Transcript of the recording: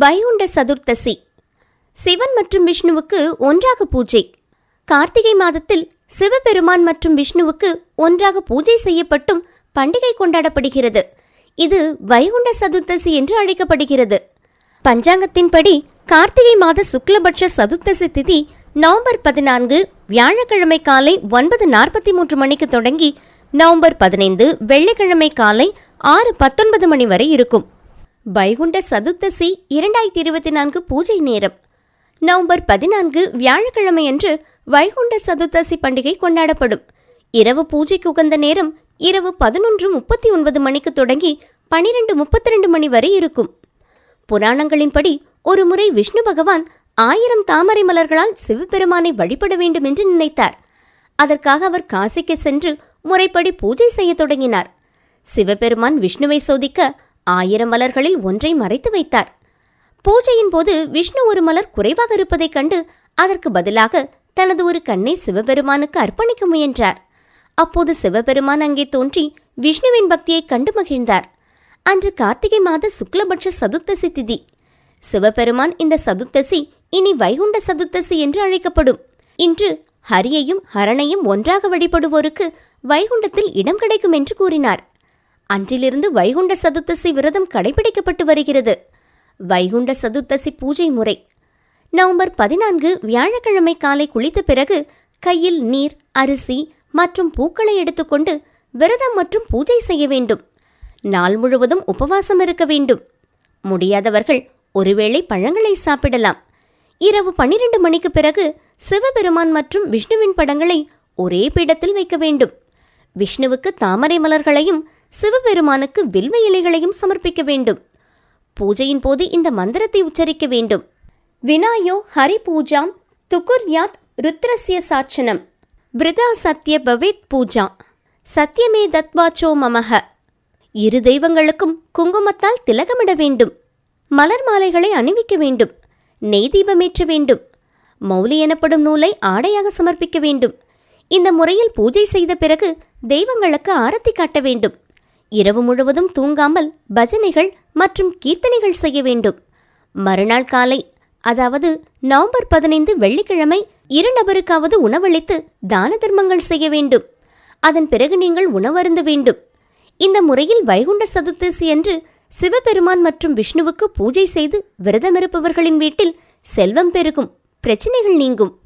வைகுண்ட சதுர்த்தசி. சிவன் மற்றும் விஷ்ணுவுக்கு ஒன்றாக பூஜை. கார்த்திகை மாதத்தில் சிவபெருமான் மற்றும் விஷ்ணுவுக்கு ஒன்றாக பூஜை செய்யப்பட்டும் பண்டிகை கொண்டாடப்படுகிறது. இது வைகுண்ட சதுர்த்தசி என்று அழைக்கப்படுகிறது. பஞ்சாங்கத்தின்படி கார்த்திகை மாத சுக்லபட்ச சதுர்த்தசி திதி நவம்பர் பதினான்கு வியாழக்கிழமை காலை ஒன்பது நாற்பத்தி மூன்று மணிக்கு தொடங்கி நவம்பர் பதினைந்து வெள்ளிக்கிழமை காலை ஆறு பத்தொன்பது மணி வரை இருக்கும். வைகுண்ட சதுர்த்தசி இரண்டாயிரத்தி இருபத்தி நான்கு பூஜை நேரம். நவம்பர் பதினான்கு வியாழக்கிழமையன்று வைகுண்ட சதுர்த்தசி பண்டிகை கொண்டாடப்படும். இரவு பூஜைக்கு உகந்த நேரம் இரவு பதினொன்று முப்பத்தி ஒன்பது மணிக்கு தொடங்கி பனிரெண்டு முப்பத்தி ரெண்டு மணி வரை இருக்கும். புராணங்களின்படி ஒருமுறை விஷ்ணு பகவான் ஆயிரம் தாமரை மலர்களால் சிவபெருமானை வழிபட வேண்டும் என்று நினைத்தார். அதற்காக அவர் காசிக்கு சென்று முறைப்படி பூஜை செய்யத் தொடங்கினார். சிவபெருமான் விஷ்ணுவை சோதிக்க ஆயிரம் மலர்களில் ஒன்றை மறைத்து வைத்தார். பூஜையின் போது விஷ்ணு ஒரு மலர் குறைவாக இருப்பதைக் கண்டு அதற்கு பதிலாக தனது ஒரு கண்ணை சிவபெருமானுக்கு அர்ப்பணிக்க முயன்றார். அப்போது சிவபெருமான் அங்கே தோன்றி விஷ்ணுவின் பக்தியை கண்டு மகிழ்ந்தார். அன்று கார்த்திகை மாத சுக்லபட்ச சதுர்த்தசி திதி. சிவபெருமான் இந்த சதுர்த்தசி இனி வைகுண்ட சதுர்த்தசி என்று அழைக்கப்படும். இன்று ஹரியையும் ஹரணையும் ஒன்றாக வழிபடுவோருக்கு வைகுண்டத்தில் இடம் கிடைக்கும் என்று கூறினார். அன்றிலிருந்து வைகுண்ட சதுர்த்தசி விரதம் கடைபிடிக்கப்பட்டு வருகிறது. வைகுண்ட சதுர்த்தசி பூஜை முறை. நவம்பர் பதினான்கு வியாழக்கிழமை காலை குளித்த பிறகு கையில் நீர் அரிசி மற்றும் பூக்களை எடுத்துக்கொண்டு விரதம் மற்றும் பூஜை செய்ய வேண்டும். நாள் முழுவதும் உபவாசம் இருக்க வேண்டும். முடியாதவர்கள் ஒருவேளை பழங்களை சாப்பிடலாம். இரவு பன்னிரண்டு மணிக்கு பிறகு சிவபெருமான் மற்றும் விஷ்ணுவின் படங்களை ஒரே பீடத்தில் வைக்க வேண்டும். விஷ்ணுவுக்கு தாமரை மலர்களையும் சிவபெருமானுக்கு வில்வ இலைகளையும் சமர்ப்பிக்க வேண்டும். பூஜையின் போது இந்த மந்திரத்தை உச்சரிக்க வேண்டும். வினாயோ ஹரி பூஜாம் துகுர்யாத் ருத்ரஸ்ய சாட்சனம் பிருதா சத்ய பவேத் பூஜா. சத்யமே தத்வாச்சோ மமஹ. இரு தெய்வங்களுக்கும் குங்குமத்தால் திலகமிட வேண்டும். மலர் மாலைகளை அணிவிக்க வேண்டும். நெய் தீபமேற்ற வேண்டும். மௌலி எனப்படும் நூலை ஆடையாக சமர்ப்பிக்க வேண்டும். இந்த முறையில் பூஜை செய்த பிறகு தெய்வங்களுக்கு ஆரத்தி காட்ட வேண்டும். இரவு முழுவதும் தூங்காமல் பஜனைகள் மற்றும் கீர்த்தனைகள் செய்ய வேண்டும். மறுநாள் காலை அதாவது நவம்பர் பதினைந்து வெள்ளிக்கிழமை இரு நபருக்காவது உணவளித்து தான தர்மங்கள் செய்ய வேண்டும். அதன் பிறகு நீங்கள் உணவருந்த வேண்டும். இந்த முறையில் வைகுண்ட சதுர்த்தசி அன்று சிவபெருமான் மற்றும் விஷ்ணுவுக்கு பூஜை செய்து விரதமிருப்பவர்களின் வீட்டில் செல்வம் பெருகும். பிரச்சனைகள் நீங்கும்.